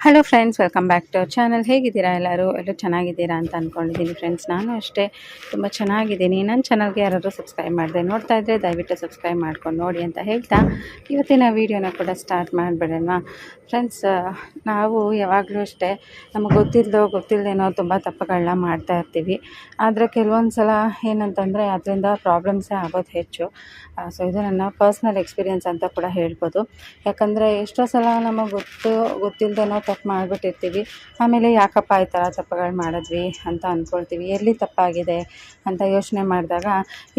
Hello friends welcome back to our channel ಹೇಗಿದ್ದೀರಾ ಎಲ್ಲರೂ? ಎಲ್ಲರೂ ಚೆನ್ನಾಗಿದ್ದೀರಾ ಅಂತ ಅಂದ್ಕೊಂಡಿದ್ದೀನಿ ಫ್ರೆಂಡ್ಸ್ ನಾನು ಅಷ್ಟೇ. ತುಂಬ ಚೆನ್ನಾಗಿದ್ದೀನಿ. ನನ್ನ ಚಾನಲ್ಗೆ ಯಾರಾದರೂ ಸಬ್ಸ್ಕ್ರೈಬ್ ಮಾಡಿದೆ ನೋಡ್ತಾ ಇದ್ದರೆ ದಯವಿಟ್ಟು ಸಬ್ಸ್ಕ್ರೈಬ್ ಮಾಡ್ಕೊಂಡು ನೋಡಿ ಅಂತ ಹೇಳ್ತಾ. ಇವತ್ತಿನ ವೀಡಿಯೋನ ಕೂಡ ಸ್ಟಾರ್ಟ್ ಮಾಡಿಬಿಡೋಣ. ಫ್ರೆಂಡ್ಸ್ ನಾವು ಯಾವಾಗಲೂ ಅಷ್ಟೇ ನಮಗೆ ಗೊತ್ತಿಲ್ಲದೋ ಗೊತ್ತಿಲ್ಲದೇನೋ ತುಂಬ ತಪ್ಪುಗಳನ್ನ ಮಾಡ್ತಾ ಇರ್ತೀವಿ. ಆದರೆ ಕೆಲವೊಂದು ಸಲ ಏನಂತಂದರೆ ಅದರಿಂದ ಪ್ರಾಬ್ಲಮ್ಸೇ ಆಗೋದು ಹೆಚ್ಚು. ಸೊ ಇದು ನನ್ನ ಪರ್ಸ್ನಲ್ ಎಕ್ಸ್ಪೀರಿಯೆನ್ಸ್ ಅಂತ ಕೂಡ ಹೇಳ್ಬೋದು. ಯಾಕಂದರೆ ಎಷ್ಟೋ ಸಲ ನಮಗೆ ಗೊತ್ತು ಗೊತ್ತಿಲ್ಲದೇನೋ ತಪ್ಪು ಮಾಡಿಬಿಟ್ಟಿರ್ತೀವಿ. ಆಮೇಲೆ ಯಾಕಪ್ಪ ಈ ಥರ ತಪ್ಪುಗಳು ಮಾಡಿದ್ವಿ ಅಂತ ಅಂದ್ಕೊಳ್ತೀವಿ ಎಲ್ಲಿ ತಪ್ಪಾಗಿದೆ ಅಂತ ಯೋಚನೆ ಮಾಡಿದಾಗ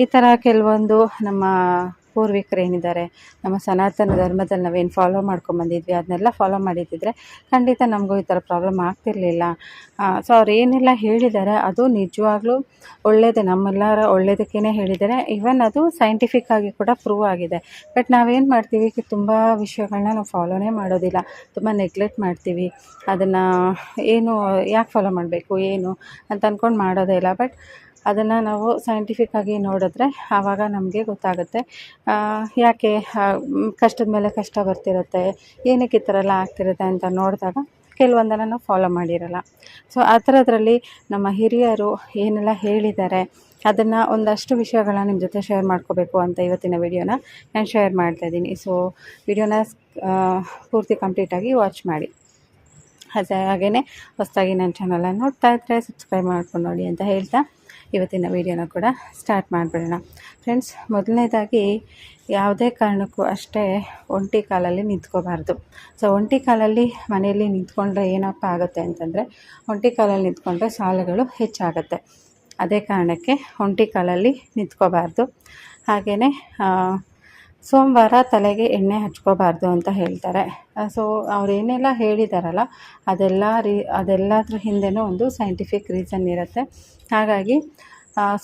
ಈ ಥರ ಕೆಲವೊಂದು ನಮ್ಮ ಪೂರ್ವಿಕರು ಏನಿದ್ದಾರೆ, ನಮ್ಮ ಸನಾತನ ಧರ್ಮದಲ್ಲಿ ನಾವೇನು ಫಾಲೋ ಮಾಡ್ಕೊಂಬಂದಿದ್ವಿ ಅದನ್ನೆಲ್ಲ ಫಾಲೋ ಮಾಡಿದ್ದಿದ್ರೆ ಖಂಡಿತ ನಮಗೂ ಈ ಥರ ಪ್ರಾಬ್ಲಮ್ ಆಗ್ತಿರಲಿಲ್ಲ. ಸೊ ಅವ್ರು ಏನೆಲ್ಲ ಹೇಳಿದ್ದಾರೆ ಅದು ನಿಜವಾಗ್ಲೂ ಒಳ್ಳೆಯದೇ ನಮ್ಮೆಲ್ಲರ ಒಳ್ಳೆಯದಕ್ಕೇ ಹೇಳಿದ್ದಾರೆ ಈವನ್ ಅದು ಸೈಂಟಿಫಿಕ್ ಆಗಿ ಕೂಡ ಪ್ರೂವ್ ಆಗಿದೆ. ಬಟ್ ನಾವೇನು ಮಾಡ್ತೀವಿ ತುಂಬ ವಿಷಯಗಳನ್ನ ನಾವು ಫಾಲೋನೇ ಮಾಡೋದಿಲ್ಲ. ತುಂಬ ನೆಗ್ಲೆಕ್ಟ್ ಮಾಡ್ತೀವಿ. ಅದನ್ನು ಏನು, ಯಾಕೆ ಫಾಲೋ ಮಾಡಬೇಕು, ಏನು ಅಂತ ಅಂದ್ಕೊಂಡು ಮಾಡೋದೇ ಇಲ್ಲ. ಬಟ್ ಅದನ್ನು ನಾವು ಸೈಂಟಿಫಿಕ್ಕಾಗಿ ನೋಡಿದ್ರೆ ಆವಾಗ ನಮಗೆ ಗೊತ್ತಾಗುತ್ತೆ. ಯಾಕೆ ಕಷ್ಟದ ಮೇಲೆ ಕಷ್ಟ ಬರ್ತಿರುತ್ತೆ, ಏನಕ್ಕೆ ಈ ಥರ ಎಲ್ಲ ಆಗ್ತಿರುತ್ತೆ ಅಂತ ನೋಡಿದಾಗ ಕೆಲವೊಂದನ್ನು ನಾವು ಫಾಲೋ ಮಾಡಿರಲ್ಲ. ಸೊ ಆ ಥರದ್ರಲ್ಲಿ ನಮ್ಮ ಹಿರಿಯರು ಏನೆಲ್ಲ ಹೇಳಿದ್ದಾರೆ, ಅದನ್ನು ಒಂದಷ್ಟು ವಿಷಯಗಳನ್ನ ನಿಮ್ಮ ಜೊತೆ ಶೇರ್ ಮಾಡ್ಕೋಬೇಕು ಅಂತ ಇವತ್ತಿನ ವಿಡಿಯೋನ ನಾನು ಶೇರ್ ಮಾಡ್ತಾಯಿದ್ದೀನಿ ಸೊ ವಿಡಿಯೋನ ಪೂರ್ತಿ ಕಂಪ್ಲೀಟಾಗಿ ವಾಚ್ ಮಾಡಿ. ಅದೇ ಹಾಗೆಯೇ ಹೊಸದಾಗಿ ನನ್ನ ಚಾನಲನ್ನು ನೋಡ್ತಾ ಇದ್ದರೆ ಸಬ್ಸ್ಕ್ರೈಬ್ ಮಾಡ್ಕೊಂಡು ನೋಡಿ ಅಂತ ಹೇಳ್ತಾ ಇವತ್ತಿನ ವಿಡಿಯೋನ ಕೂಡ ಸ್ಟಾರ್ಟ್ ಮಾಡಿಬಿಡೋಣ. ಫ್ರೆಂಡ್ಸ್, ಮೊದಲನೇದಾಗಿ ಯಾವುದೇ ಕಾರಣಕ್ಕೂ ಅಷ್ಟೇ ಒಂಟಿ ಕಾಲಲ್ಲಿ ನಿಂತ್ಕೋಬಾರ್ದು. ಸೊ, ಒಂಟಿ ಕಾಲಲ್ಲಿ ಮನೆಯಲ್ಲಿ ನಿಂತ್ಕೊಂಡ್ರೆ ಏನಪ್ಪ ಆಗುತ್ತೆ ಅಂತಂದರೆ, ಒಂಟಿ ಕಾಲಲ್ಲಿ ನಿಂತ್ಕೊಂಡ್ರೆ ಸಾಲಗಳು ಹೆಚ್ಚಾಗುತ್ತೆ. ಅದೇ ಕಾರಣಕ್ಕೆ ಒಂಟಿ ಕಾಲಲ್ಲಿ ನಿಂತ್ಕೋಬಾರ್ದು. ಹಾಗೆಯೇ ಸೋಮವಾರ ತಲೆಗೆ ಎಣ್ಣೆ ಹಚ್ಕೋಬಾರ್ದು ಅಂತ ಹೇಳ್ತಾರೆ. ಸೊ ಅವರೇನೆಲ್ಲ ಹೇಳಿದಾರಲ್ಲ, ಅದೆಲ್ಲ ರೀ, ಅದೆಲ್ಲದ್ರ ಹಿಂದೆನೂ ಒಂದು ಸೈಂಟಿಫಿಕ್ ರೀಸನ್ ಇರುತ್ತೆ. ಹಾಗಾಗಿ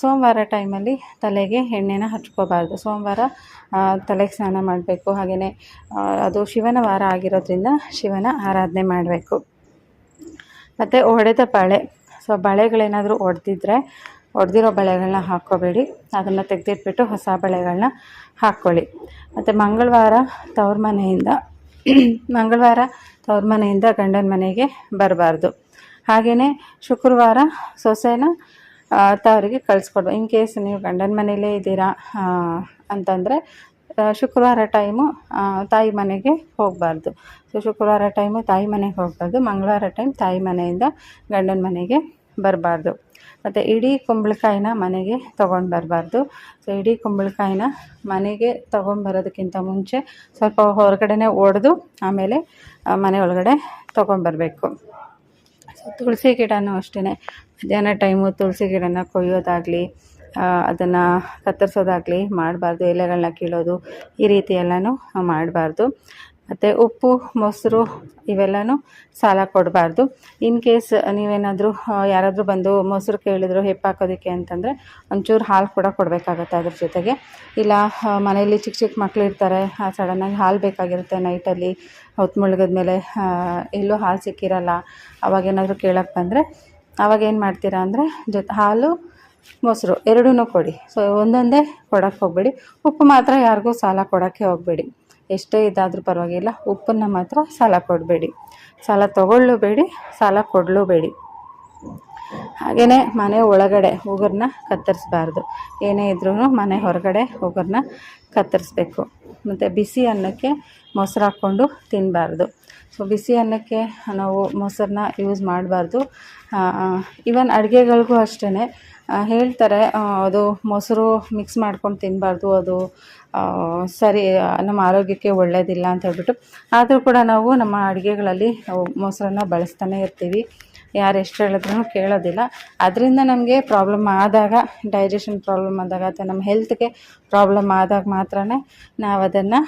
ಸೋಮವಾರ ಟೈಮಲ್ಲಿ ತಲೆಗೆ ಎಣ್ಣೆನ ಹಚ್ಕೋಬಾರ್ದು. ಸೋಮವಾರ ತಲೆಗೆ ಸ್ನಾನ ಮಾಡಬೇಕು ಹಾಗೆಯೇ ಅದು ಶಿವನ ವಾರ ಆಗಿರೋದ್ರಿಂದ ಶಿವನ ಆರಾಧನೆ ಮಾಡಬೇಕು. ಮತ್ತು ಒಡೆದ ಬಳೆ. ಸೊ ಬಳೆಗಳೇನಾದರೂ ಒಡೆದಿದ್ರೆ ಒಡೆದಿರೋ ಬಳೆಗಳನ್ನ ಹಾಕ್ಕೋಬೇಡಿ. ಅದನ್ನು ತೆಗೆದಿಟ್ಬಿಟ್ಟು ಹೊಸ ಬಳೆಗಳನ್ನ ಹಾಕ್ಕೊಳ್ಳಿ. ಮತ್ತು ಮಂಗಳವಾರ ತವ್ರ ಮನೆಯಿಂದ, ಮಂಗಳವಾರ ತವ್ರ ಮನೆಯಿಂದ ಗಂಡನ ಮನೆಗೆ ಬರಬಾರ್ದು. ಹಾಗೆಯೇ ಶುಕ್ರವಾರ ಸೊಸೆನ ತವರಿಗೆ ಕಳಿಸ್ಕೊಡ್ಬೋದು ಇನ್ ಕೇಸ್ ನೀವು ಗಂಡನ ಮನೆಯಲ್ಲೇ ಇದ್ದೀರಾ ಅಂತಂದರೆ ಶುಕ್ರವಾರ ಟೈಮು ತಾಯಿ ಮನೆಗೆ ಹೋಗಬಾರ್ದು. ಸೊ ಶುಕ್ರವಾರ ಟೈಮು ತಾಯಿ ಮನೆಗೆ ಹೋಗಬಾರ್ದು. ಮಂಗಳವಾರ ಟೈಮ್ ತಾಯಿ ಮನೆಯಿಂದ ಗಂಡನ ಮನೆಗೆ ಬರಬಾರ್ದು. ಮತ್ತು ಇಡೀ ಕುಂಬಳಕಾಯಿನ ಮನೆಗೆ ತೊಗೊಂಡು ಬರಬಾರ್ದು. ಸೊ ಇಡೀ ಕುಂಬಳಕಾಯಿನ ಮನೆಗೆ ತೊಗೊಂಬರೋದಕ್ಕಿಂತ ಮುಂಚೆ ಸ್ವಲ್ಪ ಹೊರಗಡೆನೇ ಒಡೆದು ಆಮೇಲೆ ಮನೆ ಒಳಗಡೆ ತೊಗೊಂಬರಬೇಕು ಸೊ ತುಳಸಿ ಗಿಡನೂ ಅಷ್ಟೇ ಮಧ್ಯಾಹ್ನ ಟೈಮು ತುಳಸಿ ಗಿಡನ ಕೊಯ್ಯೋದಾಗಲಿ ಅದನ್ನು ಕತ್ತರಿಸೋದಾಗಲಿ ಮಾಡಬಾರ್ದು. ಎಲೆಗಳನ್ನ ಕೀಳೋದು ಈ ರೀತಿ ಎಲ್ಲನೂ ಮಾಡಬಾರ್ದು. ಮತ್ತು ಉಪ್ಪು, ಮೊಸರು ಇವೆಲ್ಲನೂ ಸಾಲ ಕೊಡಬಾರ್ದು. ಇನ್ ಕೇಸ್ ನೀವೇನಾದರೂ ಯಾರಾದರೂ ಬಂದು ಮೊಸರು ಕೇಳಿದ್ರು ಹೆಪ್ಪಾಕೋದಕ್ಕೆ ಅಂತಂದರೆ ಒಂಚೂರು ಹಾಲು ಕೂಡ ಕೊಡಬೇಕಾಗತ್ತೆ ಅದ್ರ ಜೊತೆಗೆ. ಇಲ್ಲ ಮನೆಯಲ್ಲಿ ಚಿಕ್ಕ ಚಿಕ್ಕ ಮಕ್ಕಳು ಇರ್ತಾರೆ ಸಡನ್ನಾಗಿ ಹಾಲು ಬೇಕಾಗಿರುತ್ತೆ ನೈಟಲ್ಲಿ ಹೊತ್ತು ಮುಳುಗಿದ್ಮೇಲೆ ಎಲ್ಲೂ ಹಾಲು ಸಿಕ್ಕಿರಲ್ಲ ಅವಾಗೇನಾದರೂ ಕೇಳೋಕ್ಕೆ ಬಂದರೆ ಅವಾಗೇನು ಮಾಡ್ತೀರಾ ಅಂದರೆ ಜೊತೆ ಹಾಲು, ಮೊಸರು ಎರಡೂ ಕೊಡಿ. ಸೊ ಒಂದೊಂದೇ ಕೊಡೋಕ್ಕೆ ಹೋಗಬೇಡಿ. ಉಪ್ಪು ಮಾತ್ರ ಯಾರಿಗೂ ಸಾಲ ಕೊಡೋಕ್ಕೆ ಹೋಗಬೇಡಿ. ಎಷ್ಟೇ ಇದಾದರೂ ಪರವಾಗಿಲ್ಲ, ಉಪ್ಪನ್ನು ಮಾತ್ರ ಸಾಲ ಕೊಡಬೇಡಿ. ಸಾಲ ತೊಗೊಳ್ಳಬೇಡಿ, ಸಾಲ ಕೊಡಲೂಬೇಡಿ. ಹಾಗೆಯೇ ಮನೆ ಒಳಗಡೆ ಉಗುರನ್ನ ಕತ್ತರಿಸ್ಬಾರ್ದು. ಏನೇ ಇದ್ರೂ ಮನೆ ಹೊರಗಡೆ ಉಗುರನ್ನ ಕತ್ತರಿಸ್ಬೇಕು. ಮತ್ತು ಬಿಸಿ ಅನ್ನಕ್ಕೆ ಮೊಸರು ಹಾಕ್ಕೊಂಡು ತಿನ್ನಬಾರ್ದು ಸೊ ಬಿಸಿ ಅನ್ನಕ್ಕೆ ನಾವು ಮೊಸರನ್ನ ಯೂಸ್ ಮಾಡಬಾರ್ದು. ಈವನ್ ಅಡುಗೆಗಳಿಗೂ ಅಷ್ಟೇ ಹೇಳ್ತಾರೆ ಅದು ಮೊಸರು ಮಿಕ್ಸ್ ಮಾಡ್ಕೊಂಡು ತಿನ್ನಬಾರ್ದು ಅದು ಸರಿ ನಮ್ಮ ಆರೋಗ್ಯಕ್ಕೆ ಒಳ್ಳೆಯದಿಲ್ಲ ಅಂತ ಹೇಳ್ಬಿಟ್ಟು. ಆದರೂ ಕೂಡ ನಾವು ನಮ್ಮ ಅಡುಗೆಗಳಲ್ಲಿ ಮೊಸರನ್ನು ಮೊಸರನ್ನ ಬಳಸ್ತಾನೆ ಇರ್ತೀವಿ. ಯಾರು ಎಷ್ಟು ಹೇಳಿದ್ರೂ ಕೇಳೋದಿಲ್ಲ. ಅದರಿಂದ ನಮಗೆ ಪ್ರಾಬ್ಲಮ್ ಆದಾಗ ಡೈಜೆಷನ್ ಪ್ರಾಬ್ಲಮ್ ಆದಾಗ ಅಥವಾ ನಮ್ಮ ಹೆಲ್ತ್ಗೆ ಪ್ರಾಬ್ಲಮ್ ಆದಾಗ ಮಾತ್ರ ನಾವು ಅದನ್ನು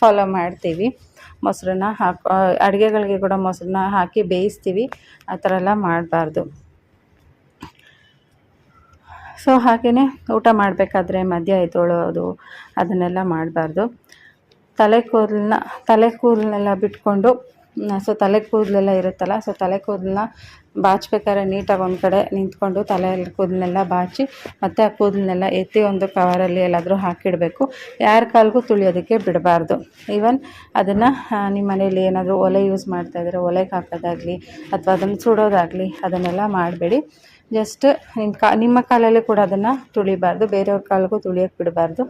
ಫಾಲೋ ಮಾಡ್ತೀವಿ. ಮೊಸರನ್ನ ಹಾಕಿ ಅಡುಗೆಗಳಿಗೆ ಕೂಡ ಮೊಸರನ್ನ ಹಾಕಿ ಬೇಯಿಸ್ತೀವಿ. ಆ ಥರ ಎಲ್ಲ ಮಾಡಬಾರ್ದು. ಸೊ ಹಾಗೆಯೇ ಊಟ ಮಾಡಬೇಕಾದ್ರೆ ಮಧ್ಯ ಎದ್ದೊಳೋದು ಅದನ್ನೆಲ್ಲ ಮಾಡಬಾರ್ದು. ತಲೆ ಕೂದಲನ್ನ ತಲೆ ಕೂದಲನ್ನೆಲ್ಲ ಬಿಟ್ಕೊಂಡು ಸೊ ತಲೆ ಕೂದಲೆಲ್ಲ ಇರುತ್ತಲ್ಲ, ಸೊ ತಲೆ ಕೂದಲನ್ನ ಬಾಚಬೇಕಾದ್ರೆ ನೀಟಾಗಿ ಒಂದು ಕಡೆ ನಿಂತ್ಕೊಂಡು ತಲೆ ಕೂದಲನ್ನೆಲ್ಲ ಬಾಚಿ, ಮತ್ತು ಆ ಕೂದಲನ್ನೆಲ್ಲ ಎತ್ತಿ ಒಂದು ಕವರಲ್ಲಿ ಎಲ್ಲಾದರೂ ಹಾಕಿಡಬೇಕು. ಯಾರ ಕಾಲಿಗೂ ತುಳಿಯೋದಕ್ಕೆ ಬಿಡಬಾರ್ದು. ಈವನ್ ಅದನ್ನು ನಿಮ್ಮ ಮನೇಲಿ ಏನಾದರೂ ಒಲೆ ಯೂಸ್ ಮಾಡ್ತಾಯಿದ್ರೆ ಒಲೆಗೆ ಹಾಕೋದಾಗಲಿ, ಅಥವಾ ಅದನ್ನು ಸುಡೋದಾಗಲಿ, ಅದನ್ನೆಲ್ಲ ಮಾಡಬೇಡಿ. ಜಸ್ಟ್ ನಿಮ್ಮ ಕಾ, ನಿಮ್ಮ ಕಾಲಲ್ಲಿ ಕೂಡ ಅದನ್ನು ತುಳಿಬಾರ್ದು, ಬೇರೆಯವ್ರ ಕಾಲಿಗೂ ತುಳಿಯೋಕ್ಕೆ ಬಿಡಬಾರ್ದು.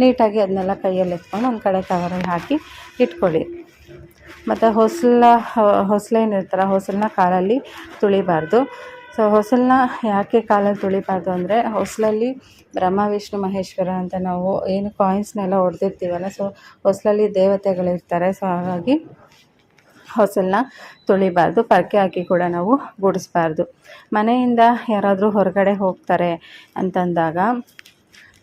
ನೀಟಾಗಿ ಅದನ್ನೆಲ್ಲ ಕೈಯಲ್ಲಿ ಎತ್ಕೊಂಡು ಒಂದು ಕಡೆ ಕವರಲ್ಲಿ ಹಾಕಿ ಇಟ್ಕೊಳ್ಳಿ. ಮತ್ತು ಹೊಸಲ ಹೊಸಲೇನಿರ್ತಾರ ಹೊಸಲನ್ನ ಕಾಲಲ್ಲಿ ತುಳಿಬಾರ್ದು. ಸೊ ಹೊಸಲನ್ನ ಯಾಕೆ ಕಾಲಲ್ಲಿ ತುಳಿಬಾರ್ದು ಅಂದರೆ, ಹೊಸಲಲ್ಲಿ ಬ್ರಹ್ಮ, ವಿಷ್ಣು, ಮಹೇಶ್ವರ ಅಂತ ನಾವು ಏನು ಕಾಯಿನ್ಸ್ನೆಲ್ಲ ಹೊಡೆದಿರ್ತೀವಲ್ಲ ಸೊ ಹೊಸಲಲ್ಲಿ ದೇವತೆಗಳಿರ್ತಾರೆ ಸೊ ಹಾಗಾಗಿ ಹೊಸಲನ್ನ ತುಳಿಬಾರ್ದು, ಪರಕೆ ಹಾಕಿ ಕೂಡ ನಾವು ಗುಡಿಸ್ಬಾರ್ದು. ಮನೆಯಿಂದ ಯಾರಾದರೂ ಹೊರಗಡೆ ಹೋಗ್ತಾರೆ ಅಂತಂದಾಗ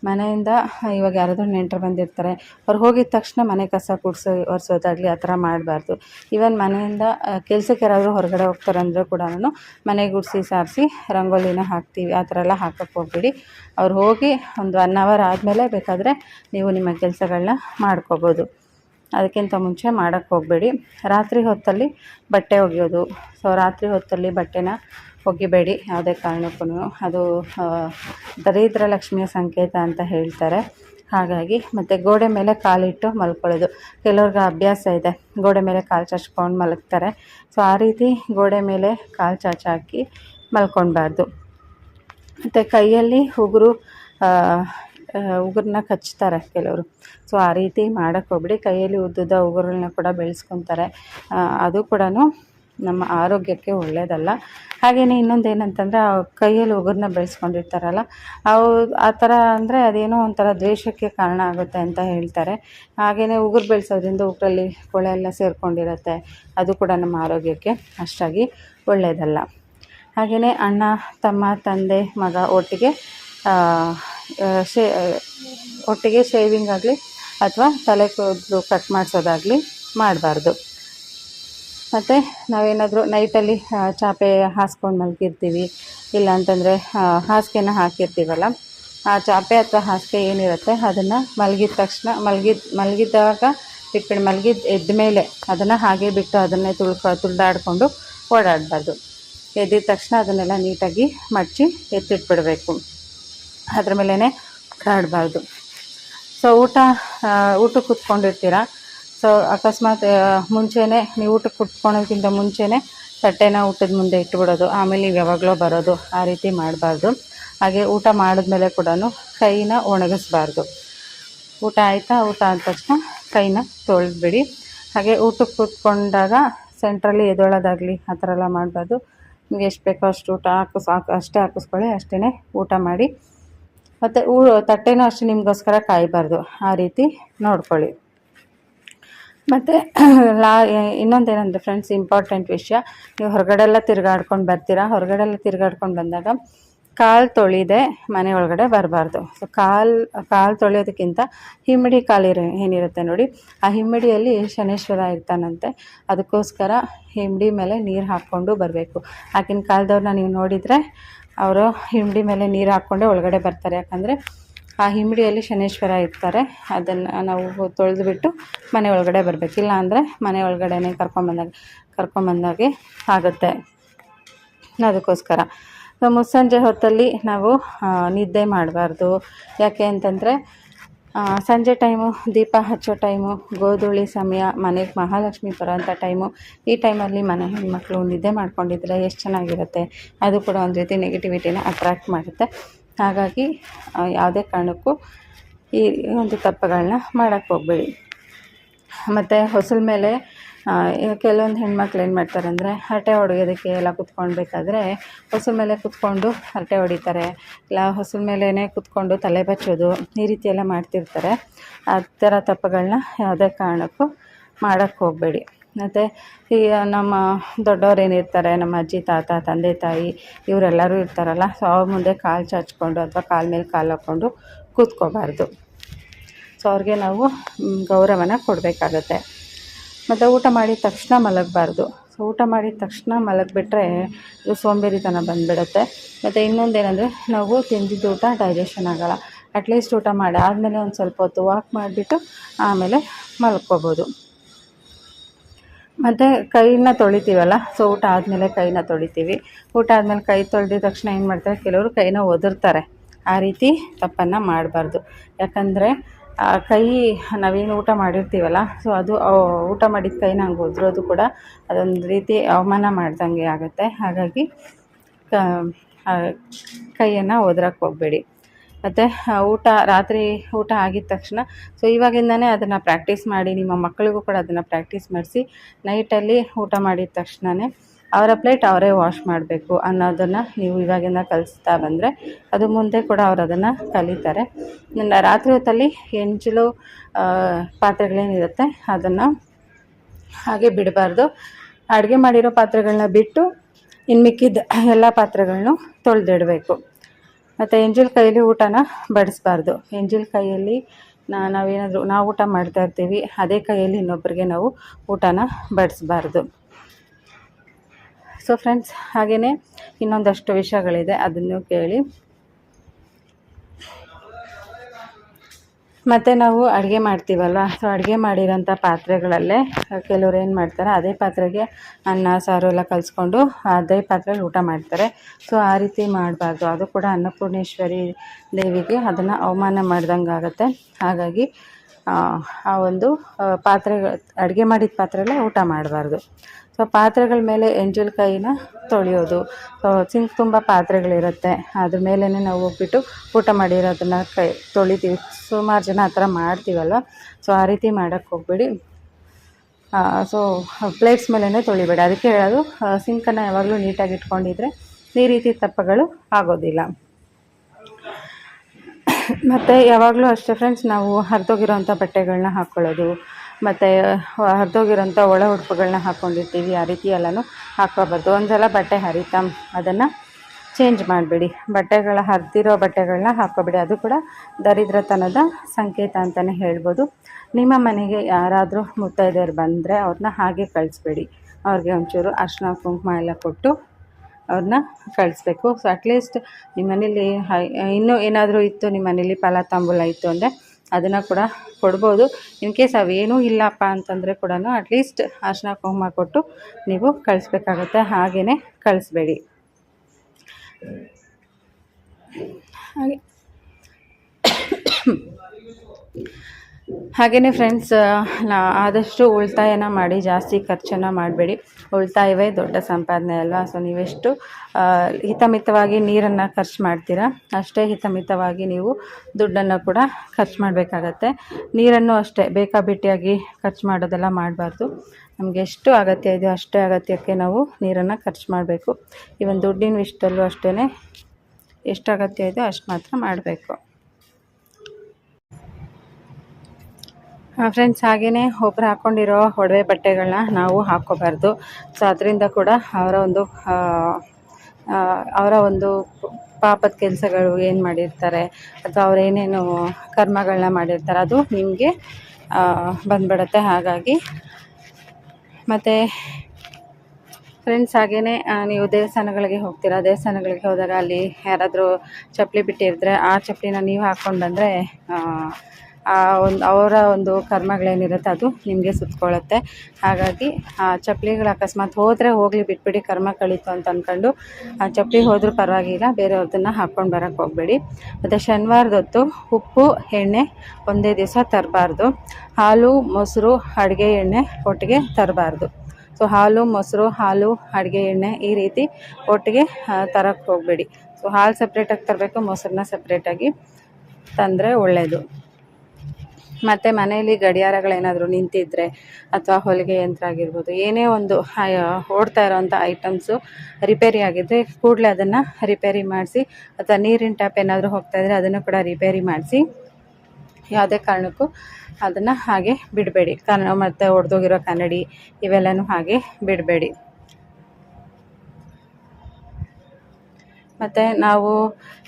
ಮನೆಯಿಂದ ಇವಾಗ ಯಾರಾದರೂ ನೆಂಟರು ಬಂದಿರ್ತಾರೆ, ಅವ್ರು ಹೋಗಿದ ತಕ್ಷಣ ಮನೆ ಕಸ ಗುಡಿಸೋ ಒರೆಸೋದಾಗಲಿ ಆ ಥರ ಮಾಡಬಾರ್ದು. ಈವನ್ ಮನೆಯಿಂದ ಕೆಲಸಕ್ಕೆ ಯಾರಾದರೂ ಹೊರಗಡೆ ಹೋಗ್ತಾರೆ ಅಂದರೂ ಕೂಡ ನಾನು ಮನೆ ಗುಡಿಸಿ ಸಾರಿಸಿ ರಂಗೋಲಿನ ಹಾಕ್ತೀವಿ, ಆ ಥರ ಎಲ್ಲ ಹಾಕಕ್ಕೆ ಹೋಗ್ಬೇಡಿ. ಅವ್ರು ಹೋಗಿ ಒಂದು ಒನ್ ಅವರ್ ಆದಮೇಲೆ ಬೇಕಾದರೆ ನೀವು ನಿಮ್ಮ ಕೆಲಸಗಳನ್ನ ಮಾಡ್ಕೋಬೋದು. ಅದಕ್ಕಿಂತ ಮುಂಚೆ ಮಾಡೋಕ್ಕೆ ಹೋಗಬೇಡಿ. ರಾತ್ರಿ ಹೊತ್ತಲ್ಲಿ ಬಟ್ಟೆ ಒಗೆಯೋದು. ಸೊ ರಾತ್ರಿ ಹೊತ್ತಲ್ಲಿ ಬಟ್ಟೆನ ಒಗಿಬೇಡಿ. ಯಾವುದೇ ಕಾರಣಕ್ಕೂ ಅದು ದರಿದ್ರ ಲಕ್ಷ್ಮಿಯ ಸಂಕೇತ ಅಂತ ಹೇಳ್ತಾರೆ. ಹಾಗಾಗಿ ಮತ್ತು ಗೋಡೆ ಮೇಲೆ ಕಾಲಿಟ್ಟು ಮಲ್ಕೊಳ್ಳೋದು. ಕೆಲವ್ರಿಗೆ ಅಭ್ಯಾಸ ಇದೆ. ಗೋಡೆ ಮೇಲೆ ಕಾಲು ಚಾಚ್ಕೊಂಡು ಮಲಗ್ತಾರೆ. ಸೊ ಆ ರೀತಿ ಗೋಡೆ ಮೇಲೆ ಕಾಲು ಚಾಚಾಕಿ ಮಲ್ಕೊಳ್ಬಾರ್ದು. ಮತ್ತು ಕೈಯಲ್ಲಿ ಉಗುರು ಉಗುರನ್ನ ಕಚ್ತಾರೆ ಕೆಲವರು. ಸೊ ಆ ರೀತಿ ಮಾಡೋಕ್ಕೆ ಹೋಗ್ಬಿಡಿ. ಕೈಯಲ್ಲಿ ಉದ್ದುದ ಉಗುರನ್ನ ಕೂಡ ಬೆಳೆಸ್ಕೊತಾರೆ. ಅದು ಕೂಡ ನಮ್ಮ ಆರೋಗ್ಯಕ್ಕೆ ಒಳ್ಳೆಯದಲ್ಲ ಹಾಗೆಯೇ ಇನ್ನೊಂದು ಏನಂತಂದರೆ ಕೈಯಲ್ಲಿ ಉಗುರನ್ನ ಬೆಳೆಸ್ಕೊಂಡಿರ್ತಾರಲ್ಲ, ಅವು ಆ ಥರ ಅಂದರೆ ಅದೇನೋ ಒಂಥರ ದ್ವೇಷಕ್ಕೆ ಕಾರಣ ಆಗುತ್ತೆ ಅಂತ ಹೇಳ್ತಾರೆ. ಹಾಗೆಯೇ ಉಗುರು ಬೆಳೆಸೋದ್ರಿಂದ ಉಗುರಲ್ಲಿ ಕೊಳೆ ಎಲ್ಲ ಸೇರಿಕೊಂಡಿರುತ್ತೆ. ಅದು ಕೂಡ ನಮ್ಮ ಆರೋಗ್ಯಕ್ಕೆ ಅಷ್ಟಾಗಿ ಒಳ್ಳೆಯದಲ್ಲ ಹಾಗೆಯೇ ಅಣ್ಣ, ತಮ್ಮ, ತಂದೆ, ಮಗ ಒಟ್ಟಿಗೆ ಶೇ ಒಟ್ಟಿಗೆ ಶೇವಿಂಗ್ ಆಗಲಿ ಅಥವಾ ತಲೆ ಕೂದಲು ಕಟ್ ಮಾಡಿಸೋದಾಗಲಿ ಮಾಡಬಾರ್ದು. ಮತ್ತು ನಾವೇನಾದರೂ ನೈಟಲ್ಲಿ ಚಾಪೆ ಹಾಸ್ಕೊಂಡು ಮಲಗಿರ್ತೀವಿ, ಇಲ್ಲ ಅಂತಂದರೆ ಹಾಸಿಗೆನ ಹಾಕಿರ್ತೀವಲ್ಲ, ಆ ಚಾಪೆ ಅಥವಾ ಹಾಸಿಗೆ ಏನಿರುತ್ತೆ ಅದನ್ನು ಮಲಗಿದ ತಕ್ಷಣ, ಮಲಗಿದ ಮಲಗಿದಾಗ ಬಿಟ್ಬಿಟ್ಟು ಮಲಗಿದ ಎದ್ದ ಮೇಲೆ ಅದನ್ನು ಹಾಗೆ ಬಿಟ್ಟು ಅದನ್ನೇ ತುಳ್ಕ, ತುಳ್ದಾಡಿಕೊಂಡು ಓಡಾಡಬಾರ್ದು. ಎದ್ದಿದ ತಕ್ಷಣ ಅದನ್ನೆಲ್ಲ ನೀಟಾಗಿ ಮಡಚಿ ಎತ್ತಿಟ್ಬಿಡಬೇಕು. ಅದ್ರ ಮೇಲೇ ಓಡಾಡಬಾರ್ದು ಸೊ ಊಟ ಊಟಕ್ಕೆ ಕೂತ್ಕೊಂಡಿರ್ತೀರ? ಸೊ ಅಕಸ್ಮಾತ್ ಮುಂಚೆನೇ, ನೀವು ಊಟಕ್ಕೆ ಕುತ್ಕೊಳೋದ್ಕಿಂತ ಮುಂಚೆನೇ ತಟ್ಟೆನ ಊಟದ ಮುಂದೆ ಇಟ್ಬಿಡೋದು. ಆಮೇಲೆ ನೀವು ಯಾವಾಗಲೋ ಬರೋದು, ಆ ರೀತಿ ಮಾಡಬಾರ್ದು. ಹಾಗೆ ಊಟ ಮಾಡಿದ್ಮೇಲೆ ಕೂಡ ಕೈನ ಒಣಗಿಸ್ಬಾರ್ದು. ಊಟ ಆಯಿತಾ? ಊಟ ಆದ ತಕ್ಷಣ ಕೈನ ತೊಳೆದ್ಬಿಡಿ. ಹಾಗೆ ಊಟಕ್ಕೆ ಕೂತ್ಕೊಂಡಾಗ ಸೆಂಟ್ರಲ್ಲಿ ಎದೊಳೋದಾಗಲಿ ಆ ಥರ ಎಲ್ಲ ಮಾಡಬಾರ್ದು. ನಿಮ್ಗೆ ಎಷ್ಟು ಬೇಕೋ ಅಷ್ಟು ಊಟ ಹಾಕಿಸ್ ಹಾಕಿ ಅಷ್ಟೇ ಹಾಕಿಸ್ಕೊಳ್ಳಿ ಅಷ್ಟೇ ಊಟ ಮಾಡಿ. ಮತ್ತು ಊ ತಟ್ಟೆನೂ ಅಷ್ಟೇ ನಿಮಗೋಸ್ಕರ ಕಾಯಬಾರ್ದು. ಆ ರೀತಿ ನೋಡ್ಕೊಳ್ಳಿ. ಮತ್ತು ಲಾ ಇನ್ನೊಂದೇನೆಂದರೆ ಫ್ರೆಂಡ್ಸ್ ಇಂಪಾರ್ಟೆಂಟ್ ವಿಷಯ. ನೀವು ಹೊರಗಡೆಲ್ಲ ತಿರುಗಾಡ್ಕೊಂಡು ಬರ್ತೀರಾ? ಹೊರಗಡೆಲ್ಲ ತಿರುಗಾಡ್ಕೊಂಡು ಬಂದಾಗ ಕಾಲು ತೊಳಿದೆ, ಮನೆ ಒಳಗಡೆ ಬರಬಾರ್ದು. ಸೊ ಕಾಲು ಕಾಲು ತೊಳೆಯೋದಕ್ಕಿಂತ ಹಿಮ್ಮಡಿ ಕಾಲಿರ ಏನಿರುತ್ತೆ ನೋಡಿ, ಆ ಹಿಮ್ಮಡಿಯಲ್ಲಿ ಶನೇಶ್ವರ ಇರ್ತಾನಂತೆ. ಅದಕ್ಕೋಸ್ಕರ ಹಿಮ್ಮಡಿ ಮೇಲೆ ನೀರು ಹಾಕ್ಕೊಂಡು ಬರಬೇಕು. ಆಗಿನ ಕಾಲದವ್ರನ್ನ ನೀವು ನೋಡಿದರೆ ಅವರು ಹಿಂಡಿ ಮೇಲೆ ನೀರು ಹಾಕ್ಕೊಂಡೆ ಒಳಗಡೆ ಬರ್ತಾರೆ. ಯಾಕಂದರೆ ಆ ಹಿಂಬಡಿಯಲ್ಲಿ ಶನೇಶ್ವರ ಇರ್ತಾರೆ. ಅದನ್ನು ನಾವು ತೊಳೆದುಬಿಟ್ಟು ಮನೆ ಒಳಗಡೆ ಬರಬೇಕಿಲ್ಲ ಅಂದರೆ ಮನೆ ಒಳಗಡೆನೇ ಕರ್ಕೊಂಬಂದಾಗ ಕರ್ಕೊಂಬಂದಾಗೆ ಆಗುತ್ತೆ. ಅದಕ್ಕೋಸ್ಕರ. ಮುಸ್ಸಂಜೆ ಹೊತ್ತಲ್ಲಿ ನಾವು ನಿದ್ದೆ ಮಾಡಬಾರ್ದು. ಯಾಕೆ ಅಂತಂದರೆ ಸಂಜೆ ಟೈಮು, ದೀಪ ಹಚ್ಚೋ ಟೈಮು, ಗೋಧೂಳಿ ಸಮಯ ಮನೆಗೆ ಮಹಾಲಕ್ಷ್ಮಿ ಬರೋಂಥ ಟೈಮು, ಈ ಟೈಮಲ್ಲಿ ಮನೆ ಹೆಣ್ಮಕ್ಳು ನಿದ್ದೆ ಮಾಡ್ಕೊಂಡಿದ್ರೆ ಎಷ್ಟು ಚೆನ್ನಾಗಿರುತ್ತೆ. ಅದು ಕೂಡ ಒಂದು ರೀತಿ ನೆಗೆಟಿವಿಟಿನ ಅಟ್ರ್ಯಾಕ್ಟ್ ಮಾಡುತ್ತೆ. ಹಾಗಾಗಿ ಯಾವುದೇ ಕಾರಣಕ್ಕೂ ಈ ಒಂದು ತಪ್ಪುಗಳನ್ನ ಮಾಡೋಕ್ಕೆ ಹೋಗಬೇಡಿ. ಮತ್ತು ಹೊಸಲ ಮೇಲೆ ಕೆಲವೊಂದು ಹೆಣ್ಮಕ್ಳು ಏನು ಮಾಡ್ತಾರೆ ಅಂದರೆ ಹರಟೆ ಹೊಡೆಯೋದಕ್ಕೆ ಎಲ್ಲ ಕುತ್ಕೊಳ್ಬೇಕಾದ್ರೆ ಹೊಸಲ ಮೇಲೆ ಕುತ್ಕೊಂಡು ಹರಟೆ ಹೊಡಿತಾರೆ. ಇಲ್ಲ, ಹೊಸಲ ಮೇಲೇ ಕುತ್ಕೊಂಡು ತಲೆ ಬಚ್ಚೋದು ಈ ರೀತಿ ಎಲ್ಲ ಮಾಡ್ತಿರ್ತಾರೆ. ಆ ಥರ ತಪ್ಪುಗಳನ್ನ ಯಾವುದೇ ಕಾರಣಕ್ಕೂ ಮಾಡೋಕ್ಕೆ ಹೋಗಬೇಡಿ. ಮತ್ತು ಈಗ ನಮ್ಮ ದೊಡ್ಡವ್ರು ಏನಿರ್ತಾರೆ ನಮ್ಮ ಅಜ್ಜಿ, ತಾತ, ತಂದೆ, ತಾಯಿ ಇವರೆಲ್ಲರೂ ಇರ್ತಾರಲ್ಲ, ಸೊ ಅವ್ರ ಮುಂದೆ ಕಾಲು ಚಾಚ್ಕೊಂಡು ಅಥವಾ ಕಾಲ ಮೇಲೆ ಕಾಲು ಹಾಕ್ಕೊಂಡು ಕೂತ್ಕೋಬಾರ್ದು. ಸೊ ಅವ್ರಿಗೆ ನಾವು ಗೌರವನ ಕೊಡಬೇಕಾಗತ್ತೆ. ಮತ್ತು ಊಟ ಮಾಡಿದ ತಕ್ಷಣ ಮಲಗಬಾರ್ದು. ಸೊ ಊಟ ಮಾಡಿದ ತಕ್ಷಣ ಮಲಗಿಬಿಟ್ರೆ ಇದು ಸೋಂಬೇರಿತನ ಬಂದುಬಿಡುತ್ತೆ. ಮತ್ತು ಇನ್ನೊಂದೇನೆಂದರೆ ನಾವು ತಿಂದಿದ್ದು ಊಟ ಡೈಜೆಷನ್ ಆಗೋಲ್ಲ. ಅಟ್ಲೀಸ್ಟ್ ಊಟ ಮಾಡಿ ಆದಮೇಲೆ ಒಂದು ಸ್ವಲ್ಪ ಹೊತ್ತು ವಾಕ್ ಮಾಡಿಬಿಟ್ಟು ಆಮೇಲೆ ಮಲ್ಕೋಬೋದು. ಮತ್ತು ಕೈನ ತೊಳಿತೀವಲ್ಲ ಸೊ ಊಟ ಆದಮೇಲೆ ಕೈನ ತೊಳಿತೀವಿ. ಊಟ ಆದಮೇಲೆ ಕೈ ತೊಳೆದಿದ ತಕ್ಷಣ ಏನು ಮಾಡ್ತಾರೆ? ಕೆಲವರು ಕೈನ ಒದರ್ತಾರೆ. ಆ ರೀತಿ ತಪ್ಪನ್ನು ಮಾಡಬಾರ್ದು. ಯಾಕಂದರೆ ಕೈ ನಾವೇನು ಊಟ ಮಾಡಿರ್ತೀವಲ್ಲ ಸೊ ಅದು ಊಟ ಮಾಡಿದ ಕೈ ನಂಗೆ ಒದ್ರೋದು ಕೂಡ ಅದೊಂದು ರೀತಿ ಅವಮಾನ ಮಾಡ್ದಂಗೆ ಆಗುತ್ತೆ. ಹಾಗಾಗಿ ಕೈಯನ್ನು ಒದ್ರಕ್ಕೆ ಹೋಗಬೇಡಿ. ಮತ್ತು ಊಟ, ರಾತ್ರಿ ಊಟ ಆಗಿದ ತಕ್ಷಣ ಸೊ ಇವಾಗಿಂದನೇ ಅದನ್ನು ಪ್ರಾಕ್ಟೀಸ್ ಮಾಡಿ, ನಿಮ್ಮ ಮಕ್ಕಳಿಗೂ ಕೂಡ ಅದನ್ನು ಪ್ರಾಕ್ಟೀಸ್ ಮಾಡಿಸಿ ನೈಟಲ್ಲಿ ಊಟ ಮಾಡಿದ ತಕ್ಷಣವೇ ಅವರ ಪ್ಲೇಟ್ ಅವರೇ ವಾಶ್ ಮಾಡಬೇಕು ಅನ್ನೋದನ್ನು ನೀವು ಇವಾಗಿಂದ ಕಲಿಸ್ತಾ ಬಂದರೆ ಅದು ಮುಂದೆ ಕೂಡ ಅವರು ಅದನ್ನು ಕಲಿತಾರೆ. ಇನ್ನು ರಾತ್ರಿ ಹೊತ್ತಲ್ಲಿ ಎಂಜಲು ಪಾತ್ರೆಗಳೇನಿರುತ್ತೆ ಅದನ್ನು ಹಾಗೆ ಬಿಡಬಾರ್ದು. ಅಡುಗೆ ಮಾಡಿರೋ ಪಾತ್ರೆಗಳನ್ನ ಬಿಟ್ಟು ಇನ್ನು ಮಿಕ್ಕಿದ ಎಲ್ಲ ಪಾತ್ರೆಗಳನ್ನು ತೊಳೆದಿಡಬೇಕು. ಮತ್ತು ಎಂಜಿಲ್ ಕೈಯಲ್ಲಿ ಊಟನ ಬಡಿಸ್ಬಾರ್ದು. ಎಂಜಿಲ್ ಕೈಯಲ್ಲಿ ನಾವೇನಾದರೂ, ನಾವು ಊಟ ಮಾಡ್ತಾ ಇರ್ತೀವಿ, ಅದೇ ಕೈಯಲ್ಲಿ ಇನ್ನೊಬ್ಬರಿಗೆ ನಾವು ಊಟನ ಬಡಿಸ್ಬಾರ್ದು. ಸೊ ಫ್ರೆಂಡ್ಸ್ ಹಾಗೆಯೇ ಇನ್ನೊಂದಷ್ಟು ವಿಷಯಗಳಿದೆ, ಅದನ್ನು ಕೇಳಿ. ಮತ್ತು ನಾವು ಅಡುಗೆ ಮಾಡ್ತೀವಲ್ವ ಸೊ ಅಡುಗೆ ಮಾಡಿರೋಂಥ ಪಾತ್ರೆಗಳಲ್ಲೇ ಕೆಲವ್ರು ಏನು ಮಾಡ್ತಾರೆ, ಅದೇ ಪಾತ್ರೆಗೆ ಅನ್ನ, ಸಾರು ಎಲ್ಲ ಕಲಿಸ್ಕೊಂಡು ಅದೇ ಪಾತ್ರೆಯಲ್ಲಿ ಊಟ ಮಾಡ್ತಾರೆ. ಸೊ ಆ ರೀತಿ ಮಾಡಬಾರ್ದು. ಅದು ಕೂಡ ಅನ್ನಪೂರ್ಣೇಶ್ವರಿ ದೇವಿಗೆ ಅದನ್ನು ಅವಮಾನ ಮಾಡ್ದಂಗೆ ಆಗುತ್ತೆ. ಹಾಗಾಗಿ, ಆ ಒಂದು ಪಾತ್ರೆಗಳು ಅಡುಗೆ ಮಾಡಿದ ಪಾತ್ರೆಯಲ್ಲೇ ಊಟ ಮಾಡಬಾರ್ದು. ಸೊ ಪಾತ್ರೆಗಳ ಮೇಲೆ ಎಂಜಲ್ ಕಾಯಿನ ತೊಳೆಯೋದು. ಸೊ ಸಿಂಕ್ ತುಂಬ ಪಾತ್ರೆಗಳಿರುತ್ತೆ. ಅದ್ರ ಮೇಲೇ ನಾವು ಹೋಗ್ಬಿಟ್ಟು ಊಟ ಮಾಡಿರೋದನ್ನ ಕೈ, ತೊಳಿತೀವಿ. ಸುಮಾರು ಜನ ಆ ಥರ ಮಾಡ್ತೀವಲ್ವ ಸೊ ಆ ರೀತಿ ಮಾಡೋಕ್ಕೆ ಹೋಗ್ಬೇಡಿ. ಸೊ ಪ್ಲೇಟ್ಸ್ ಮೇಲೇ ತೊಳಿಬೇಡಿ. ಅದಕ್ಕೆ ಹೇಳೋದು ಸಿಂಕನ್ನು ಯಾವಾಗಲೂ ನೀಟಾಗಿ ಇಟ್ಕೊಂಡಿದ್ರೆ ಈ ರೀತಿ ತಪ್ಪುಗಳು ಆಗೋದಿಲ್ಲ. ಮತ್ತು ಯಾವಾಗಲೂ ಅಷ್ಟೇ ಫ್ರೆಂಡ್ಸ್ ನಾವು ಹರಿದೋಗಿರೋಂಥ ಬಟ್ಟೆಗಳನ್ನ ಹಾಕ್ಕೊಳ್ಳೋದು ಮತ್ತು ಹರಿದೋಗಿರೋಂಥ ಒಳ ಉಡುಪುಗಳನ್ನ ಹಾಕ್ಕೊಂಡಿರ್ತೀವಿ ಆ ರೀತಿ ಎಲ್ಲನೂ ಹಾಕ್ಕೋಬಾರ್ದು. ಒಂದು ಸಲ ಬಟ್ಟೆ ಹರಿತಾ ಅದನ್ನು ಚೇಂಜ್ ಮಾಡಬೇಡಿ. ಬಟ್ಟೆಗಳ, ಹರಿದಿರೋ ಬಟ್ಟೆಗಳನ್ನ ಹಾಕೋಬೇಡಿ ಅದು ಕೂಡ ದರಿದ್ರತನದ ಸಂಕೇತ ಅಂತಲೇ ಹೇಳ್ಬೋದು. ನಿಮ್ಮ ಮನೆಗೆ ಯಾರಾದರೂ ಮುತ್ತೈದೆಯರು ಬಂದರೆ ಅವ್ರನ್ನ ಹಾಗೆ ಕಳಿಸ್ಬೇಡಿ. ಅವ್ರಿಗೆ ಒಂಚೂರು ಅರ್ಶಿನ, ಕುಂಕುಮ ಎಲ್ಲ ಕೊಟ್ಟು ಅವ್ರನ್ನ ಕಳಿಸ್ಬೇಕು. ಸೊ ಅಟ್ಲೀಸ್ಟ್ ನಿಮ್ಮ ಮನೇಲಿ ಇನ್ನೂ ಏನಾದರೂ ಇತ್ತು ನಿಮ್ಮ ಮನೇಲಿ ಫಲ, ತಾಂಬೂಲ ಇತ್ತು ಅಂದರೆ ಅದನ್ನು ಕೂಡ ಕೊಡ್ಬೋದು. ಇನ್ ಕೇಸ್ ಅವೇನೂ ಇಲ್ಲಪ್ಪ ಅಂತಂದರೆ ಕೂಡ ಅಟ್ಲೀಸ್ಟ್ ಅರ್ಶಿನ ಕುಂಕುಮ ಕೊಟ್ಟು ನೀವು ಕಳಿಸ್ಬೇಕಾಗತ್ತೆ. ಹಾಗೆಯೇ ಕಳಿಸ್ಬೇಡಿ ಹಾಗೆ ಹಾಗೆಯೇ ಫ್ರೆಂಡ್ಸ್ ಆದಷ್ಟು ಉಳಿತಾಯನ ಮಾಡಿ, ಜಾಸ್ತಿ ಖರ್ಚನ್ನು ಮಾಡಬೇಡಿ. ಉಳಿತಾಯವೇ ದೊಡ್ಡ ಸಂಪಾದನೆ ಅಲ್ವಾ? ಸೊ ನೀವೆಷ್ಟು ಹಿತಮಿತವಾಗಿ ನೀರನ್ನು ಖರ್ಚು ಮಾಡ್ತೀರಾ, ಅಷ್ಟೇ ಹಿತಮಿತವಾಗಿ ನೀವು ದುಡ್ಡನ್ನು ಕೂಡ ಖರ್ಚು ಮಾಡಬೇಕಾಗತ್ತೆ. ನೀರನ್ನು ಅಷ್ಟೇ, ಬೇಕಾಬಿಟ್ಟಿಯಾಗಿ ಖರ್ಚು ಮಾಡೋದೆಲ್ಲ ಮಾಡಬಾರ್ದು. ನಮಗೆ ಎಷ್ಟು ಅಗತ್ಯ ಇದೆಯೋ ಅಷ್ಟೇ ಅಗತ್ಯಕ್ಕೆ ನಾವು ನೀರನ್ನು ಖರ್ಚು ಮಾಡಬೇಕು. ಈವನ್ ದುಡ್ಡಿನ ವಿಷಯದಲ್ಲೂ ಅಷ್ಟೇ ಎಷ್ಟು ಅಗತ್ಯ ಇದೆಯೋ ಅಷ್ಟು ಮಾತ್ರ ಮಾಡಬೇಕು. ಫ್ರೆಂಡ್ಸ್ ಹಾಗೆಯೇ ಒಬ್ರು ಹಾಕ್ಕೊಂಡಿರೋ ಒಡವೆ ಬಟ್ಟೆಗಳನ್ನ ನಾವು ಹಾಕ್ಕೋಬಾರ್ದು. ಸೊ ಅದರಿಂದ ಕೂಡ ಅವರ ಒಂದು ಅವರ ಒಂದು ಪಾಪದ ಕೆಲಸಗಳು ಏನು ಮಾಡಿರ್ತಾರೆ ಅಥವಾ ಅವರೇನೇನು ಕರ್ಮಗಳನ್ನ ಮಾಡಿರ್ತಾರೆ, ಅದು ನಿಮಗೆ ಬಂದ್ಬಿಡುತ್ತೆ. ಹಾಗಾಗಿ ಮತ್ತು ಫ್ರೆಂಡ್ಸ್ ಹಾಗೆಯೇ ನೀವು ದೇವಸ್ಥಾನಗಳಿಗೆ ಹೋಗ್ತೀರಾ? ದೇವಸ್ಥಾನಗಳಿಗೆ ಹೋದಾಗ ಅಲ್ಲಿ ಯಾರಾದರೂ ಚಪ್ಪಲಿ ಬಿಟ್ಟಿರ್ತಾರೆ ಆ ಚಪ್ಪಲಿನ ನೀವು ಹಾಕ್ಕೊಂಡು ಬಂದರೆ ಆ ಒಂದು ಅವರ ಒಂದು ಕರ್ಮಗಳೇನಿರುತ್ತೆ ಅದು ನಿಮಗೆ ಸುತ್ತಕೊಳ್ಳುತ್ತೆ ಹಾಗಾಗಿ, ಆ, ಚಪ್ಪಲಿಗಳು ಅಕಸ್ಮಾತ್ ಹೋದರೆ ಹೋಗಲಿ, ಬಿಟ್ಬಿಡಿ, ಕರ್ಮ ಕಳೀತು ಅಂತ ಅಂದ್ಕೊಂಡು ಆ, ಚಪ್ಪಲಿ ಹೋದರೂ ಪರವಾಗಿಲ್ಲ, ಬೇರೆಯವ್ರದನ್ನು ಹಾಕ್ಕೊಂಡು ಬರೋಕ್ಕೆ ಹೋಗಬೇಡಿ. ಮತ್ತು ಶನಿವಾರದೊತ್ತು ಉಪ್ಪು, ಎಣ್ಣೆ, ಒಂದೇ ದಿವಸ ತರಬಾರ್ದು. ಹಾಲು, ಮೊಸರು, ಅಡುಗೆ, ಎಣ್ಣೆ ಒಟ್ಟಿಗೆ ತರಬಾರ್ದು. ಸೊ, ಹಾಲು, ಮೊಸರು, ಹಾಲು, ಅಡುಗೆ, ಎಣ್ಣೆ ಈ ರೀತಿ ಒಟ್ಟಿಗೆ ತರಕ್ಕೆ ಹೋಗಬೇಡಿ. ಸೊ, ಹಾಲು ಸಪ್ರೇಟಾಗಿ ತರಬೇಕು ಮೊಸರನ್ನ ಸಪ್ರೇಟಾಗಿ ತಂದರೆ ಒಳ್ಳೆಯದು ಮತ್ತು ಮನೆಯಲ್ಲಿ ಗಡಿಯಾರಗಳೇನಾದರೂ ನಿಂತಿದ್ದರೆ ಅಥವಾ ಹೊಲಿಗೆ ಯಂತ್ರ ಆಗಿರ್ಬೋದು, ಏನೇ ಒಂದು ಓಡ್ತಾ ಇರೋವಂಥ ಐಟಮ್ಸು ರಿಪೇರಿ ಆಗಿದ್ದರೆ ಕೂಡಲೇ ಅದನ್ನು ರಿಪೇರಿ ಮಾಡಿಸಿ, ಅಥವಾ ನೀರಿನ ಟ್ಯಾಪ್ ಏನಾದರೂ ಹೋಗ್ತಾಯಿದ್ರೆ ಅದನ್ನು ಕೂಡ ರಿಪೇರಿ ಮಾಡಿಸಿ, ಯಾವುದೇ ಕಾರಣಕ್ಕೂ ಅದನ್ನು ಹಾಗೆ ಬಿಡಬೇಡಿ. ಕನ್ನ ಮತ್ತು ಒಡೆದೋಗಿರೋ ಕನ್ನಡಿ ಇವೆಲ್ಲನೂ ಹಾಗೆ ಬಿಡಬೇಡಿ. ಮತ್ತು ನಾವು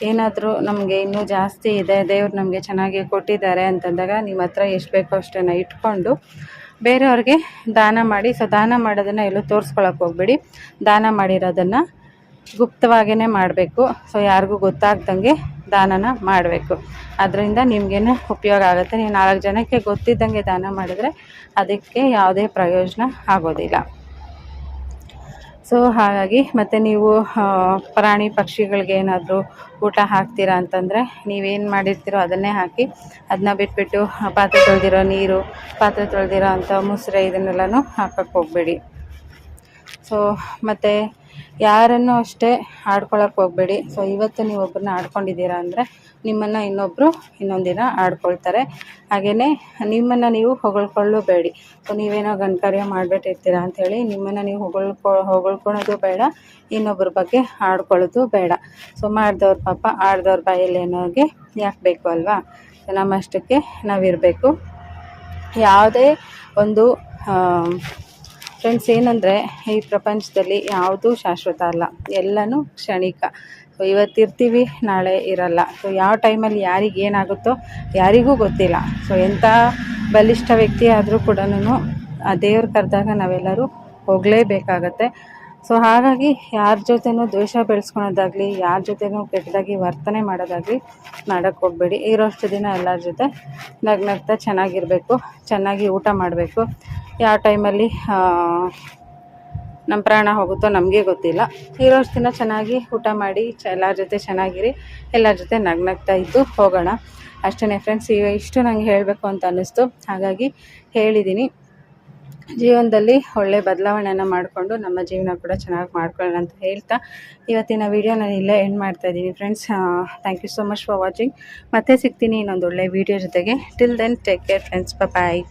ಏನಾದರೂ ನಮಗೆ ಇನ್ನೂ ಜಾಸ್ತಿ ಇದೆ, ದೇವ್ರು ನಮಗೆ ಚೆನ್ನಾಗಿ ಕೊಟ್ಟಿದ್ದಾರೆ ಅಂತಂದಾಗ ನಿಮ್ಮ ಹತ್ರ ಎಷ್ಟು ಬೇಕೋ ಅಷ್ಟನ್ನು ಇಟ್ಕೊಂಡು ಬೇರೆಯವ್ರಿಗೆ ದಾನ ಮಾಡಿ, ಸೊ ದಾನ ಮಾಡೋದನ್ನು ಎಲ್ಲೂ ತೋರಿಸ್ಕೊಳಕ್ಕೆ ಹೋಗ್ಬೇಡಿ. ದಾನ ಮಾಡಿರೋದನ್ನು ಗುಪ್ತವಾಗಿಯೇ ಮಾಡಬೇಕು. ಸೊ ಯಾರಿಗೂ ಗೊತ್ತಾಗ್ದಂಗೆ ದಾನನ ಮಾಡಬೇಕು. ಅದರಿಂದ ನಿಮಗೇನು ಉಪಯೋಗ ಆಗುತ್ತೆ. ನೀವು ನಾಲ್ಕು ಜನಕ್ಕೆ ಗೊತ್ತಿದ್ದಂಗೆ ದಾನ ಮಾಡಿದ್ರೆ ಅದಕ್ಕೆ ಯಾವುದೇ ಪ್ರಯೋಜನ ಆಗೋದಿಲ್ಲ. ಸೊ ಹಾಗಾಗಿ ಮತ್ತು ನೀವು ಪ್ರಾಣಿ ಪಕ್ಷಿಗಳಿಗೆ ಏನಾದರೂ ಊಟ ಹಾಕ್ತೀರಾ ಅಂತಂದರೆ ನೀವೇನು ಮಾಡಿರ್ತೀರೋ ಅದನ್ನೇ ಹಾಕಿ ಅದನ್ನ ಬಿಟ್ಬಿಟ್ಟು ಪಾತ್ರೆ ತೊಳೆದಿರೋ ನೀರು, ಪಾತ್ರೆ ತೊಳೆದಿರೋ ಅಂಥ ಮುಸ್ರೆ ಇದನ್ನೆಲ್ಲನೂ ಹಾಕಕ್ಕೆ ಹೋಗಬೇಡಿ. ಸೊ ಮತ್ತು ಯಾರನ್ನು ಅಷ್ಟೇ ಆಡ್ಕೊಳಕ್ಕೆ ಹೋಗಬೇಡಿ. ಸೊ ಇವತ್ತು ನೀವು ಒಬ್ಬರನ್ನ ಆಡ್ಕೊಂಡಿದ್ದೀರಾ ಅಂದರೆ ನಿಮ್ಮನ್ನು ಇನ್ನೊಬ್ಬರು ಇನ್ನೊಂದಿನ ದಿನ ಆಡ್ಕೊಳ್ತಾರೆ. ಹಾಗೆಯೇ ನಿಮ್ಮನ್ನು ನೀವು ಹೊಗಳ್ಕೊಳ್ಳಬೇಡಿ. ಸೊ, ನೀವೇನೋ ಗನ್ಕಾರ್ಯ ಮಾಡಿಬಿಟ್ಟಿರ್ತೀರ ಅಂಥೇಳಿ ನಿಮ್ಮನ್ನು ನೀವು ಹೊಗಳ್ಕೊ, ಹೊಗಳ್ಕೊಳೋದು ಬೇಡ ಇನ್ನೊಬ್ಬರ ಬಗ್ಗೆ ಆಡ್ಕೊಳ್ಳೋದು ಬೇಡ. ಸೊ, ಮಾಡಿದವ್ರ ಪಾಪ ಆಡ್ದವ್ರ ಬಾಯಲ್ಲಿ ಅನ್ನೋಗೆ ಯಾಕೆ ಬೇಕು ಅಲ್ವಾ? ನಮ್ಮಷ್ಟಕ್ಕೆ ನಾವಿರಬೇಕು. ಯಾವುದೇ ಒಂದು ಫ್ರೆಂಡ್ಸ್ ಏನಂದರೆ ಈ ಪ್ರಪಂಚದಲ್ಲಿ ಯಾವುದೂ ಶಾಶ್ವತ ಅಲ್ಲ. ಎಲ್ಲನೂ ಕ್ಷಣಿಕ. ಸೊ ಇವತ್ತಿರ್ತೀವಿ, ನಾಳೆ ಇರಲ್ಲ. ಸೊ ಯಾವ ಟೈಮಲ್ಲಿ ಯಾರಿಗೆ ಏನಾಗುತ್ತೋ ಯಾರಿಗೂ ಗೊತ್ತಿಲ್ಲ. ಸೊ ಎಂಥ ಬಲಿಷ್ಠ ವ್ಯಕ್ತಿ ಆದರೂ ಕೂಡ ಆ ದೇವ್ರು ಕರೆದಾಗ ನಾವೆಲ್ಲರೂ ಹೋಗಲೇಬೇಕಾಗತ್ತೆ. ಸೊ ಹಾಗಾಗಿ ಯಾರ ಜೊತೆನೂ ದ್ವೇಷ ಬೆಳೆಸ್ಕೊಳೋದಾಗಲಿ, ಯಾರ ಜೊತೆನೂ ಕೆಟ್ಟದಾಗಿ ವರ್ತನೆ ಮಾಡೋದಾಗಲಿ ಮಾಡೋಕ್ಕೆ ಹೋಗಬೇಡಿ. ಇರೋಷ್ಟು ದಿನ ಎಲ್ಲರ ಜೊತೆ ನಗ್ನಗ್ತಾ ಚೆನ್ನಾಗಿರಬೇಕು, ಚೆನ್ನಾಗಿ ಊಟ ಮಾಡಬೇಕು. ಯಾವ ಟೈಮಲ್ಲಿ ನಮ್ಮ ಪ್ರಾಣ ಹೋಗುತ್ತೋ ನಮಗೆ ಗೊತ್ತಿಲ್ಲ. ಇರೋಷ್ಟು ದಿನ ಚೆನ್ನಾಗಿ ಊಟ ಮಾಡಿ, ಚ, ಎಲ್ಲರ ಜೊತೆ ಚೆನ್ನಾಗಿರಿ, ಎಲ್ಲರ ಜೊತೆ ನಗ್ನಗ್ತಾ ಇದ್ದು ಹೋಗೋಣ. ಅಷ್ಟೇ ಫ್ರೆಂಡ್ಸ್ ಈಗ ಇಷ್ಟು ನಂಗೆ ಹೇಳಬೇಕು ಅಂತ ಅನ್ನಿಸ್ತು. ಹಾಗಾಗಿ ಹೇಳಿದ್ದೀನಿ ಜೀವನದಲ್ಲಿ ಒಳ್ಳೆ ಬದಲಾವಣೆಯನ್ನು ಮಾಡಿಕೊಂಡು ನಮ್ಮ ಜೀವನ ಕೂಡ ಚೆನ್ನಾಗಿ ಮಾಡ್ಕೊಳ್ಳೋಣ ಅಂತ ಹೇಳ್ತಾ ಇವತ್ತಿನ ವೀಡಿಯೋ ನಾನು ಇಲ್ಲೇ ಎಂಡ್ ಮಾಡ್ತಾ ಇದ್ದೀನಿ friends thank you so much for watching ಮತ್ತೆ ಸಿಗ್ತೀನಿ ಇನ್ನೊಂದು ಒಳ್ಳೆ ವೀಡಿಯೋ ಜೊತೆಗೆ. Till then take care friends bye